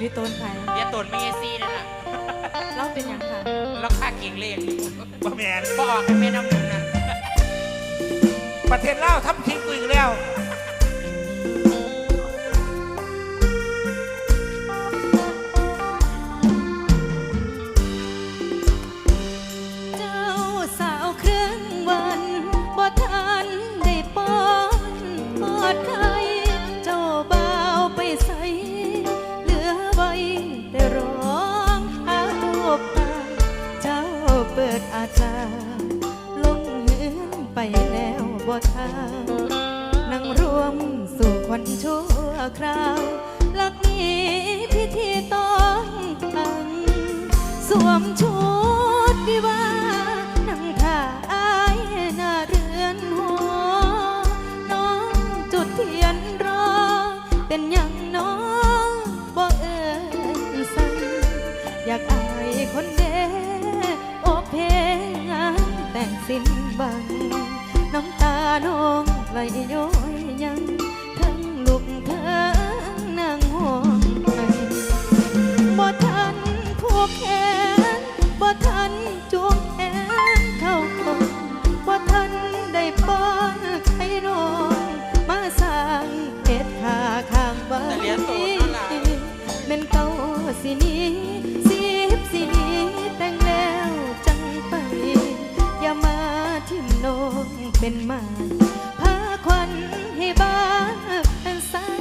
ลิโตนไผเดี๋ยวตนไม่เอซี่นั่นน่ะเล่าเป็นหยังค่ะแล้วค่าเก่งเลขบ่แมนบ่ออกกันแม่น้ำหนึ่งนะประเทศลาวทำทิ้งกูอีกแล้ว ไปแล้วบ่ทางนั่งรวมสู่ควันชั่วคราวลักนี้ สิ้นบังน้ำตาน้อ เป็นมาพาควันให้บ้านเป็นสาย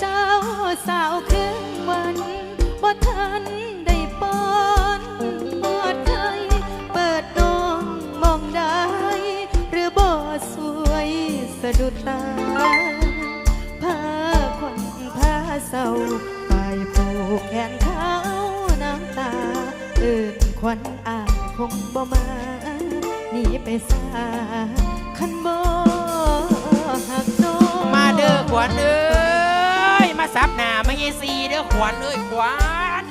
เจ้าสาวครึ่งวันบ่ทันได้ปอนปอดไทยเปิดน้องมองได้ หรือบ่สวยสะดุดตาพาควันพาเศร้าไปผูกแขนเขาน้ำตาเอินควันอายคงบ่มา หนีไปซาคันบ่หักน้องมาเด้อขวัญเอ้ยมาซับหน้าไม่เอซี่เด้อขวัญเอ้ยขวัญ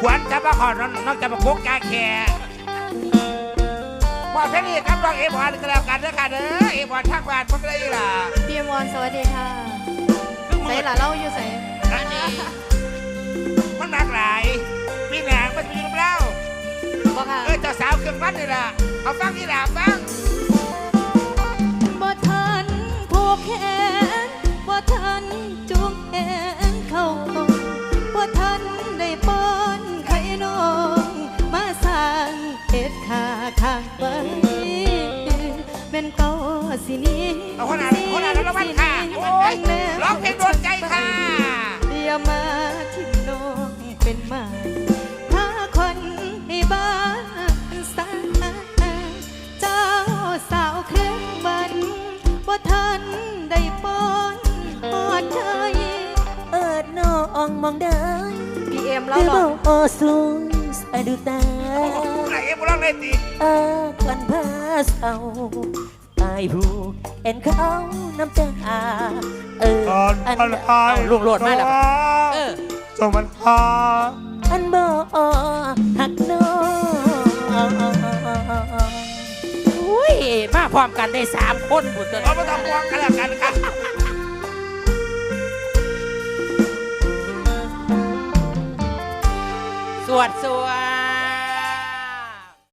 ขวัญจะมาขอน้องน้องจะมาคุกกาแขว่าเพลงนี้ครับน้องเอพอนก็แล้วกันเด้อค่ะเด้อเอพอนทางบ้านเพิ่นได้อีหล่ะพี่อมรสวัสดีค่ะใส่หล่ะเล่าอยู่ใส่อันนี้มันหนักหลายปีหน้ามันมีกั บเราบ่ค่ะ เออเจ้าสาวเครื่องวัดนี่ล่ะเอาฟังนี่ล่ะฟังบ่ทันผูกแขนบ่ทันจูงแขนเข้าคงบ่ทันได้ป้อนไข่นองมาสร้างเอ็ดขาข้างไปแม่นเก่าสิหนี้เอาคนนั้นคนนั้นแล้วมันค่ะโอ้ยร้องเพลงโดนใจค่ะ องมองได้พี่เอ็มหแล้วรือหรบ่อโอสูสะดุดตาไหนเอฟร้องเลยติเออควันพาเศร้าตายผูกเอ็นเขาน้ำตาเอออันเอาลุงโหลดมาแล้วเออสมันพาอันบ่หักน้องอุ้ยมาพร้อมกันได้สามคนบุตรเราไม่ต้องห่วงกันแล้วกันค่ะ วดสวด